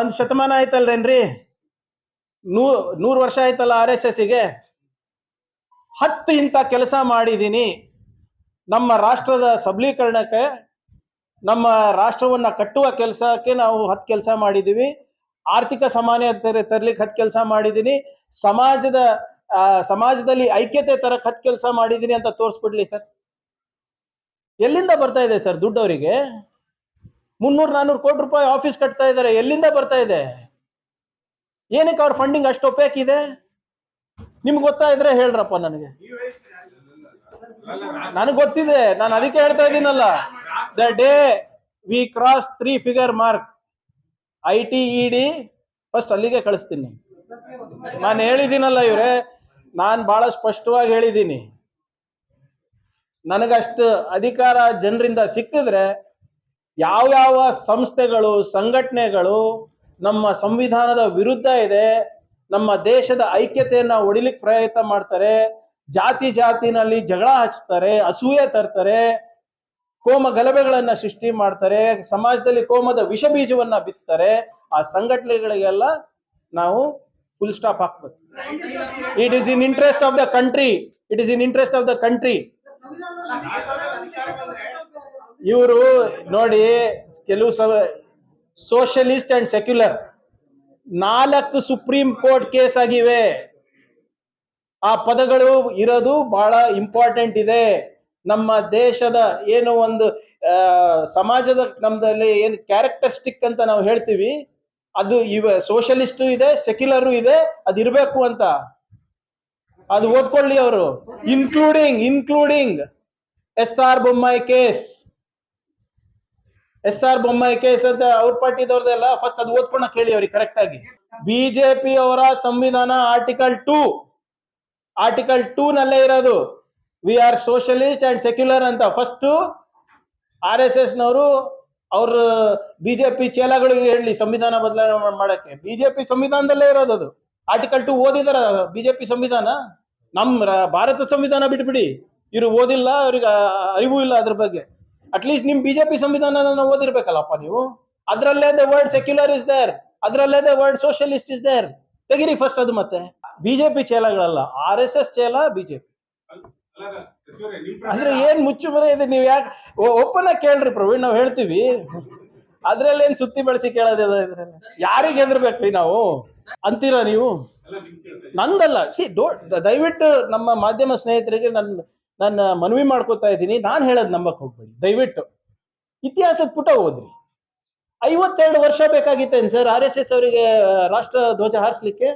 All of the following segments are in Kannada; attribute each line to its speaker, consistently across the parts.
Speaker 1: ಒಂದ್ ಶತಮಾನ ಆಯ್ತಲ್ರೇನ್ರಿ? ನೂ ನೂರು ವರ್ಷ ಆಯ್ತಲ್ಲ ಆರ್ ಎಸ್ ಎಸ್ಗೆ ಹತ್ತು ಇಂಥ ಕೆಲಸ ಮಾಡಿದ್ದೀನಿ ನಮ್ಮ ರಾಷ್ಟ್ರದ ಸಬಲೀಕರಣಕ್ಕೆ, ನಮ್ಮ ರಾಷ್ಟ್ರವನ್ನ ಕಟ್ಟುವ ಕೆಲಸಕ್ಕೆ ನಾವು ಹತ್ತು ಕೆಲಸ ಮಾಡಿದ್ದೀವಿ ಆರ್ಥಿಕ ಸಮಾನತೆ ತರ್ಲಿಕ್ಕೆ ಹತ್ತು ಕೆಲಸ ಮಾಡಿದ್ದೀನಿ ಸಮಾಜದ ಸಮಾಜದಲ್ಲಿ ಐಕ್ಯತೆ ತರಕ್ ಹತ್ತು ಕೆಲಸ ಮಾಡಿದ್ದೀನಿ ಅಂತ ತೋರಿಸ್ಬಿಡ್ಲಿ ಸರ್. ಎಲ್ಲಿಂದ ಬರ್ತಾ ಇದೆ ಸರ್ ದುಡ್ಡು ಅವರಿಗೆ ಮುನ್ನೂರು ನಾನ್ನೂರು ಕೋಟಿ ರೂಪಾಯಿ ಆಫೀಸ್ ಕಟ್ತಾ ಇದ್ದಾರೆ. ಎಲ್ಲಿಂದ ಬರ್ತಾ ಇದೆ? ಏನಕ್ಕೆ ಅವ್ರ ಫಂಡಿಂಗ್ ಅಷ್ಟು ಒಪೇಕ್ ಇದೆ? ನಿಮ್ಗೆ ಗೊತ್ತಾ ಇದ್ರೆ ಹೇಳ್ರಪ್ಪ ನನಗೆ. ನನಗೆ ಗೊತ್ತಿದೆ. ನಾನು ಅದಕ್ಕೆ ಹೇಳ್ತಾ ಇದ್ದೀನಲ್ಲ. The day we cross three figure mark I T E D first ಅಲ್ಲಿಗೆ ಕಳಿಸ್ತೀನಿ. ನಾನು ಹೇಳಿದ್ದೀನಲ್ಲ ಇವ್ರೆ, ನಾನು ಬಹಳ ಸ್ಪಷ್ಟವಾಗಿ ಹೇಳಿದ್ದೀನಿ. ನನಗಷ್ಟು ಅಧಿಕಾರ ಜನರಿಂದ ಸಿಕ್ಕಿದ್ರೆ ಯಾವ್ಯಾವ ಸಂಸ್ಥೆಗಳು, ಸಂಘಟನೆಗಳು ನಮ್ಮ ಸಂವಿಧಾನದ ವಿರುದ್ಧ ಇದೆ, ನಮ್ಮ ದೇಶದ ಐಕ್ಯತೆಯನ್ನ ಒಡಿಲಿಕ್ಕೆ ಪ್ರಯತ್ನ ಮಾಡ್ತಾರೆ, ಜಾತಿ ಜಾತಿನಲ್ಲಿ ಜಗಳ ಹಚ್ತಾರೆ, ಅಸೂಯೆ ತರ್ತಾರೆ, ಕೋಮ ಗಲಭೆಗಳನ್ನ ಸೃಷ್ಟಿ ಮಾಡ್ತಾರೆ, ಸಮಾಜದಲ್ಲಿ ಕೋಮದ ವಿಷ ಬೀಜವನ್ನ ಬಿತ್ತಾರೆ, ಆ ಸಂಘಟನೆಗಳಿಗೆಲ್ಲ ನಾವು ಫುಲ್ ಸ್ಟಾಪ್ ಹಾಕ್ಬೇಕು. It is in interest of the country it is in interest of the country ಇವರು ನೋಡಿ ಕೆಲವು ಸೋಷಲಿಸ್ಟ್ ಅಂಡ್ ಸೆಕ್ಯುಲರ್ ನಾಲ್ಕು ಸುಪ್ರೀಂ ಕೋರ್ಟ್ ಕೇಸ್ ಆಗಿವೆ. ಆ ಪದಗಳು ಇರೋದು ಬಹಳ ಇಂಪಾರ್ಟೆಂಟ್ ಇದೆ. ನಮ್ಮ ದೇಶದ ಏನು ಒಂದು ಸಮಾಜದ ನಮ್ದಲ್ಲಿ ಏನು ಕ್ಯಾರೆಕ್ಟರಿಸ್ಟಿಕ್ ಅಂತ ನಾವು ಹೇಳ್ತೀವಿ, ಅದು ಇವ ಸೋಷಲಿಸ್ಟು ಇದೆ ಸೆಕ್ಯುಲರು ಇದೆ, ಅದು ಇರಬೇಕು ಅಂತ. ಅದು ಓದ್ಕೊಳ್ಳಿ ಅವರು. Including including S R Bommai case S R Bommai case ಅಂತ ಅವ್ರ ಪಾರ್ಟಿದವ್ರದೆಲ್ಲ ಫಸ್ಟ್ ಅದು ಓದ್ಕೊಂಡ ಕೇಳಿ ಅವ್ರಿಗೆ ಕರೆಕ್ಟ್ ಆಗಿ. ಬಿಜೆಪಿ ಅವರ ಸಂವಿಧಾನ ಆರ್ಟಿಕಲ್ ಟೂ ಆರ್ಟಿಕಲ್ ಟೂ ನಲ್ಲೇ ಇರೋದು. We are socialist and secular ಅಂತ. ಫಸ್ಟ್ ಆರ್ ಎಸ್ ಎಸ್ ನವರು ಅವ್ರ ಬಿಜೆಪಿ ಚೇಲಾಗಳಿಗೆ ಹೇಳಿ ಸಂವಿಧಾನ ಬದಲಾವಣೆ ಮಾಡಕ್ಕೆ. ಬಿಜೆಪಿ ಸಂವಿಧಾನದಲ್ಲೇ ಇರೋದು ಅದು. ಆರ್ಟಿಕಲ್ ಟೂ ಓದಿದಾರ ಬಿಜೆಪಿ ಸಂವಿಧಾನ? ನಮ್ ರ- ಭಾರತ ಸಂವಿಧಾನ ಬಿಟ್ಬಿಡಿ. ಇವ್ರು ಓದಿಲ್ಲ, ಅವ್ರಿಗೆ ಅರಿವು ಇಲ್ಲ ಅದ್ರ ಬಗ್ಗೆ. ಅಟ್ಲೀಸ್ಟ್ ನಿಮ್ ಬಿಜೆಪಿ ಸಂವಿಧಾನ ಓದಿರ್ಬೇಕಲ್ಲಪ್ಪ ನೀವು? ಅದರಲ್ಲೇ the word secular is there ಅದರಲ್ಲೇ the word socialist is there ತೆಗಿರಿ ಫಸ್ಟ್ ಅದು ಮತ್ತೆ. ಬಿಜೆಪಿ ಚೇಲಗಳಲ್ಲ ಆರ್ ಎಸ್ ಎಸ್ ಚೇಲ ಬಿಜೆಪಿ ಅಂದ್ರೆ ಏನ್ ಮುಚ್ಚು ಬರ ಇದೆ ನೀವ್ ಯಾಕೆ ಒಪ್ಪನ ಕೇಳ್ರಿ ಪ್ರವೀಣ್, ನಾವು ಹೇಳ್ತೀವಿ. ಅದ್ರಲ್ಲಿ ಏನ್ ಸುತ್ತಿ ಬಳಸಿ ಕೇಳೋದಿದೆ ಯಾರಿಗೆ ಹೆದರ್ಬೇಕ್ರಿ ನಾವು? ಅಂತೀರಾ ನೀವು? ನಂದಲ್ಲ. ಸಿ ಡೋ ದಯವಿಟ್ಟು ನಮ್ಮ ಮಾಧ್ಯಮ ಸ್ನೇಹಿತರಿಗೆ ನನ್ನ ನನ್ನ ಮನವಿ ಮಾಡ್ಕೋತಾ ಇದ್ದೀನಿ. ನಾನು ಹೇಳೋದು ನಂಬಕ್ ಹೋಗ್ಬೇಡಿ. ದಯವಿಟ್ಟು. ಇತಿಹಾಸದ ಪುಟ ಓದ್ರಿ. ಐವತ್ತೆರಡು ವರ್ಷ ಬೇಕಾಗಿತ್ತೇನು ಸರ್? ಆರ್ ಎಸ್ ಎಸ್ ಅವರಿಗೆ ರಾಷ್ಟ್ರ ಧ್ವಜ ಹಾರಿಸ್ಲಿಕ್ಕೆ?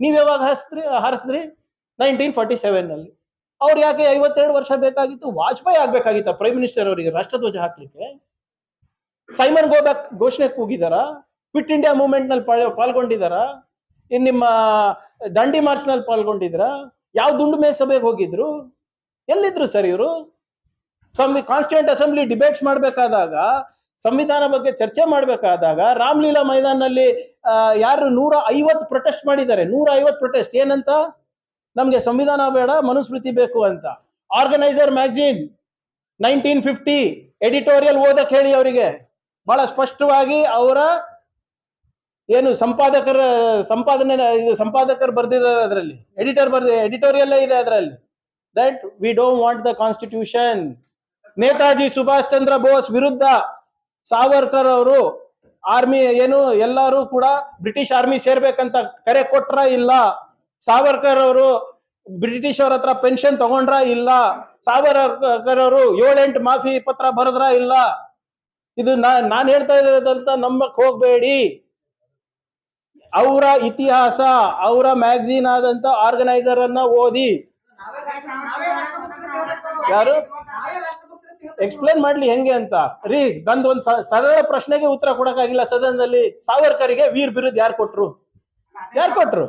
Speaker 1: ನೀವ್ ಯಾವಾಗ ಹಾರಿಸ್ರಿ ಹಾರಿಸಿದ್ರಿ? ನೈನ್ಟೀನ್ ಫಾರ್ಟಿ ಸೆವೆನ್ನಲ್ಲಿ ಅವ್ರು ಯಾಕೆ ಐವತ್ತೆರಡು ವರ್ಷ ಬೇಕಾಗಿತ್ತು? ವಾಜಪೇಯಿ ಆಗ್ಬೇಕಾಗಿತ್ತ? ಪ್ರೈಮ್ ಮಿನಿಸ್ಟರ್ ಅವರಿಗೆ ರಾಷ್ಟ್ರಧ್ವಜ ಹಾಕ್ಲಿಕ್ಕೆ? ಸೈಮನ್ ಗೋಬ್ಯಾಕ್ ಘೋಷಣೆ ಕೂಗಿದಾರ? ಕ್ವಿಟ್ ಇಂಡಿಯಾ ಮೂವ್ಮೆಂಟ್ನಲ್ಲಿ ಪಾಲ್- ಪಾಲ್ಗೊಂಡಿದಾರ? ಇನ್ ನಿಮ್ಮ ದಂಡಿ ಮಾರ್ಚ್ನಲ್ಲಿ ಪಾಲ್ಗೊಂಡಿದ್ರ? ಯಾವ ದುಂಡು ಮೇ ಸಭೆಗೆ ಹೋಗಿದ್ರು? ಎಲ್ಲಿದ್ರು ಸರ್ ಇವರು? ಸಂವಿ ಕಾನ್ಸ್ಟಿಟ್ಯೂಂಟ್ ಅಸೆಂಬ್ಲಿ ಡಿಬೇಟ್ಸ್ ಮಾಡಬೇಕಾದಾಗ ಸಂವಿಧಾನ ಬಗ್ಗೆ ಚರ್ಚೆ ಮಾಡಬೇಕಾದಾಗ ರಾಮ್ಲೀಲಾ ಮೈದಾನಲ್ಲಿ ಆ, ಯಾರು ನೂರ ಐವತ್ತು ಪ್ರೊಟೆಸ್ಟ್ ಮಾಡಿದ್ದಾರೆ. ನೂರ ಐವತ್ತು ಪ್ರೊಟೆಸ್ಟ್ ಏನಂತ? ನಮಗೆ ಸಂವಿಧಾನ ಬೇಡ ಮನುಸ್ಮೃತಿ ಬೇಕು ಅಂತ. Organiser magazine nineteen fifty editorial ಓದಕ್ಕೆ ಹೇಳಿ ಅವರಿಗೆ. ಬಹಳ ಸ್ಪಷ್ಟವಾಗಿ ಅವರ ಏನು ಸಂಪಾದಕರ ಸಂಪಾದನೆ ಇದು ಸಂಪಾದಕರು ಬರ್ದಿದ್ದಾರೆ ಅದರಲ್ಲಿ. ಎಡಿಟರ್ ಬರ್ದಿ ಎಡಿಟೋರಿಯಲ್ಲೇ ಇದೆ ಅದರಲ್ಲಿ. That we don't want the constitution Netaji Subhash Chandra Bose ವಿರುದ್ಧ ಸಾವರ್ಕರ್ ಅವರು ಆರ್ಮಿ ಏನು ಎಲ್ಲರೂ ಕೂಡ ಬ್ರಿಟಿಷ್ ಆರ್ಮಿ ಸೇರ್ಬೇಕಂತ ಕರೆ ಕೊಟ್ರ ಇಲ್ಲ. ಸಾವರ್ಕರ್ ಅವರು ಬ್ರಿಟಿಷ್ ಅವ್ರ ಹತ್ರ ಪೆನ್ಷನ್ ತಗೊಂಡ್ರ ಇಲ್ಲ. ಸಾವರ್ಕರ್ ಅವರು ಏಳೆಂಟು ಮಾಫಿ ಪತ್ರ ಬರೆದ್ರ ಇಲ್ಲ. ಇದು ನಾನ್ ಹೇಳ್ತಾ ಇರೋದಂತ ನಂಬಕ್ ಹೋಗ್ಬೇಡಿ. ಅವರ ಇತಿಹಾಸ, ಅವರ ಮ್ಯಾಗಝೀನ್ ಆದಂತ ಆರ್ಗನೈಸರ್ ಅನ್ನ ಓದಿ ಯಾರು? ಎಕ್ಸ್ಪ್ಲೇನ್ ಮಾಡ್ಲಿ ಹೆಂಗೆ ಅಂತ. ರೀ, ನಂದು ಒಂದ್ ಸರಳ ಪ್ರಶ್ನೆಗೆ ಉತ್ತರ ಕೊಡಕ್ಕಾಗಿಲ್ಲ. ಸದನದಲ್ಲಿ ಸಾವರ್ಕರಿಗೆ ವೀರ್ ಬಿರುದ್ ಯಾರು ಕೊಟ್ರು? ಯಾರು ಕೊಟ್ರು?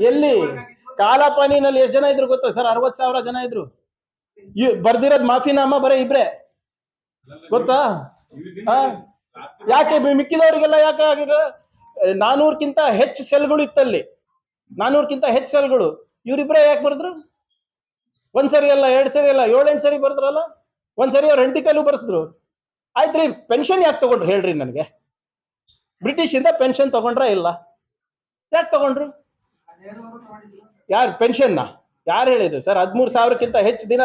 Speaker 1: ಎಲ್ಲಿ. ಕಾಲಾಪಾನಿನಲ್ಲಿ ಎಷ್ಟು ಜನ ಇದ್ರು ಗೊತ್ತಾ ಸರ್? ಅರವತ್ ಸಾವಿರ ಜನ ಇದ್ರು. ಬರ್ದಿರೋದ್ ಮಾಫಿನಾಮ ಬರೀ ಇಬ್ರೆ? ಗೊತ್ತಾ? ಯಾಕೆ ಮಿಕ್ಕಿದವ್ರಿಗೆಲ್ಲ ಯಾಕೆ ಆಗಿದೆ ನಾನೂರ್ಕಿಂತ ಹೆಚ್ಚು ಸೆಲ್ಗಳು ಇತ್ತಲ್ಲಿ. ನಾನೂರ್ಕಿಂತ ಹೆಚ್ಚು ಸೆಲ್ಗಳು. ಇವ್ರಿಬ್ರೆ ಯಾಕೆ ಬರೆದ್ರು? ಒಂದ್ ಸರಿ ಅಲ್ಲ, ಎರಡ್ ಸರಿ ಅಲ್ಲ, ಏಳೆಂಟು ಸರಿ ಬರ್ದ್ರಲ್ಲ? ಒಂದ್ ಸರಿ ಅವ್ರ ಹೆಂಡತಿ ಕೈಲೂ ಬರ್ಸಿದ್ರು. ಆಯ್ತ್ರಿ ಪೆನ್ಷನ್ ಯಾಕೆ ತಗೊಂಡ್ರು ಹೇಳ್ರಿ ನನಗೆ? ಬ್ರಿಟಿಷ್ ಇಂದ ಪೆನ್ಷನ್ ತಗೊಂಡ್ರ ಇಲ್ಲ? ಯಾಕೆ ತಗೊಂಡ್ರು? ಯಾರು ಪೆನ್ಷನ್ನ ಯಾರು ಹೇಳಿದ್ರು ಸರ್, ಹದಿಮೂರು ಸಾವಿರಕ್ಕಿಂತ ಹೆಚ್ಚು ದಿನ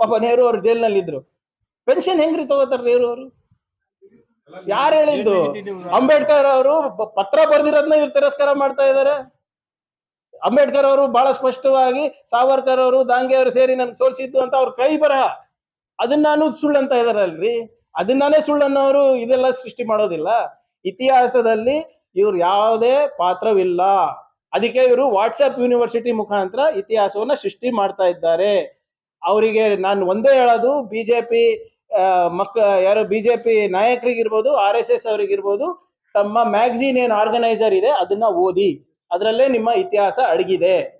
Speaker 1: ಪಾಪ ನೆಹರು ಅವ್ರ ಜೈಲ್ನಲ್ಲಿ ಇದ್ರು. ಪೆನ್ಷನ್ ಹೆಂಗ್ರಿ ತಗೋತಾರ ನೆಹರು ಅವರು? ಯಾರು ಹೇಳಿದ್ದು? ಅಂಬೇಡ್ಕರ್ ಅವರು ಪತ್ರ ಬರ್ದಿರೋದನ್ನ ಇವ್ರು ತಿರಸ್ಕಾರ ಮಾಡ್ತಾ ಇದ್ದಾರೆ ಅಂಬೇಡ್ಕರ್ ಅವರು ಬಹಳ ಸ್ಪಷ್ಟವಾಗಿ ಸಾವರ್ಕರ್ ಅವರು, ದಾಂಗೆ ಅವರು ಸೇರಿ ನನ್ಗೆ ಸೋಲ್ಸಿದ್ದು ಅಂತ ಅವ್ರ ಕೈ ಬರಹ. ಅದನ್ನಾನು ಸುಳ್ಳು ಅಂತ ಇದಾರಲ್ರಿ ಅದನ್ನಾನೇ ಸುಳ್ಳನ್ನವರು ಇದೆಲ್ಲ ಸೃಷ್ಟಿ ಮಾಡೋದಿಲ್ಲ. ಇತಿಹಾಸದಲ್ಲಿ ಇವ್ರು ಯಾವುದೇ ಪಾತ್ರವಿಲ್ಲ. ಅದಕ್ಕೆ ಇವರು ವಾಟ್ಸಪ್ ಯೂನಿವರ್ಸಿಟಿ ಮುಖಾಂತರ ಇತಿಹಾಸವನ್ನ ಸೃಷ್ಟಿ ಮಾಡ್ತಾ ಇದ್ದಾರೆ. ಅವರಿಗೆ ನಾನು ಒಂದೇ ಹೇಳೋದು ಬಿಜೆಪಿ ಮಕ್ಕ ಯಾರು ಬಿಜೆಪಿ ನಾಯಕರಿಗಿರ್ಬೋದು ಆರ್ ಎಸ್ ಎಸ್ ಅವರಿಗಿರ್ಬೋದು, ತಮ್ಮ ಮ್ಯಾಗ್ಝಿನ್ ಏನ್ ಆರ್ಗನೈಸರ್ ಇದೆ, ಅದನ್ನ ಓದಿ. ಅದರಲ್ಲೇ ನಿಮ್ಮ ಇತಿಹಾಸ ಅಡಗಿದೆ.